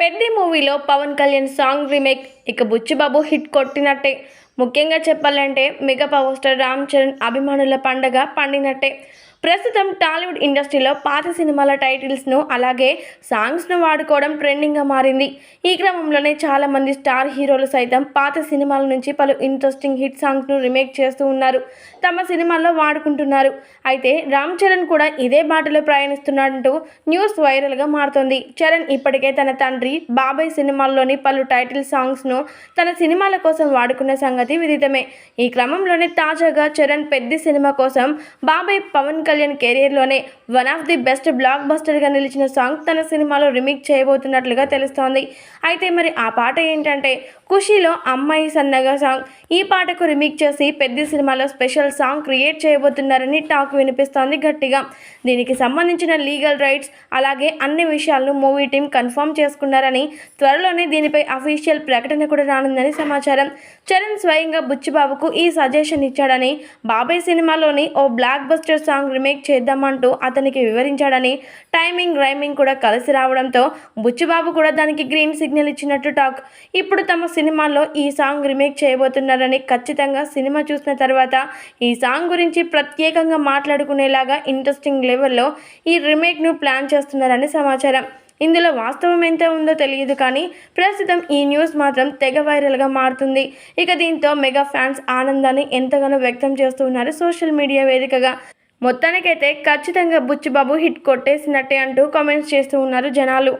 పెద్ద మూవీలో Pawan Kalyan song remake ఇక బుచ్చిబాబు హిట్ కొట్టినట్టే. ముఖ్యంగా చెప్పాలంటే mega power star Ram Charan అభిమానుల పండగ పండినట్టే. ప్రస్తుతం టాలీవుడ్ ఇండస్ట్రీలో పాత సినిమాల టైటిల్స్ను అలాగే సాంగ్స్ను వాడుకోవడం ట్రెండింగ్గా మారింది. ఈ క్రమంలోనే చాలామంది స్టార్ హీరోలు సైతం పాత సినిమాల నుంచి పలు ఇంట్రెస్టింగ్ హిట్ సాంగ్స్ను రీమేక్ చేస్తూ ఉన్నారు. తమ సినిమాల్లో వాడుకుంటున్నారు. అయితే రామ్ చరణ్ కూడా ఇదే బాటలో ప్రయాణిస్తున్నాడంటూ న్యూస్ వైరల్గా మారుతోంది. చరణ్ ఇప్పటికే తన తండ్రి బాబాయ్ సినిమాల్లోని పలు టైటిల్ సాంగ్స్ను తన సినిమాల కోసం వాడుకున్న సంగతి విదితమే. ఈ క్రమంలోనే తాజాగా చరణ్ పెద్ద సినిమా కోసం బాబాయ్ పవన్ కళ్యాణ్ కెరీర్లోనే వన్ ఆఫ్ ది బెస్ట్ బ్లాక్ బస్టర్గా నిలిచిన సాంగ్ తన సినిమాలో రిమేక్ చేయబోతున్నట్లుగా తెలుస్తోంది. అయితే మరి ఆ పాట ఏంటంటే ఖుషీలో అమ్మాయి సన్నగా సాంగ్. ఈ పాటకు రిమేక్ చేసి పెద్ద సినిమాలో స్పెషల్ సాంగ్ క్రియేట్ చేయబోతున్నారని టాక్ వినిపిస్తోంది గట్టిగా. దీనికి సంబంధించిన లీగల్ రైట్స్ అలాగే అన్ని విషయాలను మూవీ టీం కన్ఫర్మ్ చేసుకున్నారని త్వరలోనే దీనిపై అఫీషియల్ ప్రకటన కూడా రానుందని సమాచారం. చరణ్ స్వయంగా బుచ్చిబాబుకు ఈ సజెషన్ ఇచ్చాడని బాబాయ్ సినిమాలోని ఓ బ్లాక్ బస్టర్ సాంగ్ రిమేక్ చేద్దామంటూ అతనికి వివరించాడని టైమింగ్ రైమింగ్ కూడా కలిసి రావడంతో బుచ్చిబాబు కూడా దానికి గ్రీన్ సిగ్నల్ ఇచ్చినట్టు టాక్. ఇప్పుడు తమ సినిమాలో ఈ సాంగ్ రిమేక్ చేయబోతున్నారని ఖచ్చితంగా సినిమా చూసిన తర్వాత ఈ సాంగ్ గురించి ప్రత్యేకంగా మాట్లాడుకునేలాగా ఇంట్రెస్టింగ్ లెవెల్లో ఈ రిమేక్ను ప్లాన్ చేస్తున్నారని సమాచారం. ఇందులో వాస్తవం ఎంత ఉందో తెలియదు కానీ ప్రస్తుతం ఈ న్యూస్ మాత్రం తెగ వైరల్గా మారుతుంది. ఇక దీంతో మెగా ఫ్యాన్స్ ఆనందాన్ని ఎంతగానో వ్యక్తం చేస్తున్నారు సోషల్ మీడియా వేదికగా. మొత్తానికైతే ఖచ్చితంగా బుచ్చిబాబు హిట్ కొట్టేసినట్టే అంటూ కామెంట్స్ చేస్తూ ఉన్నారు జనాలు.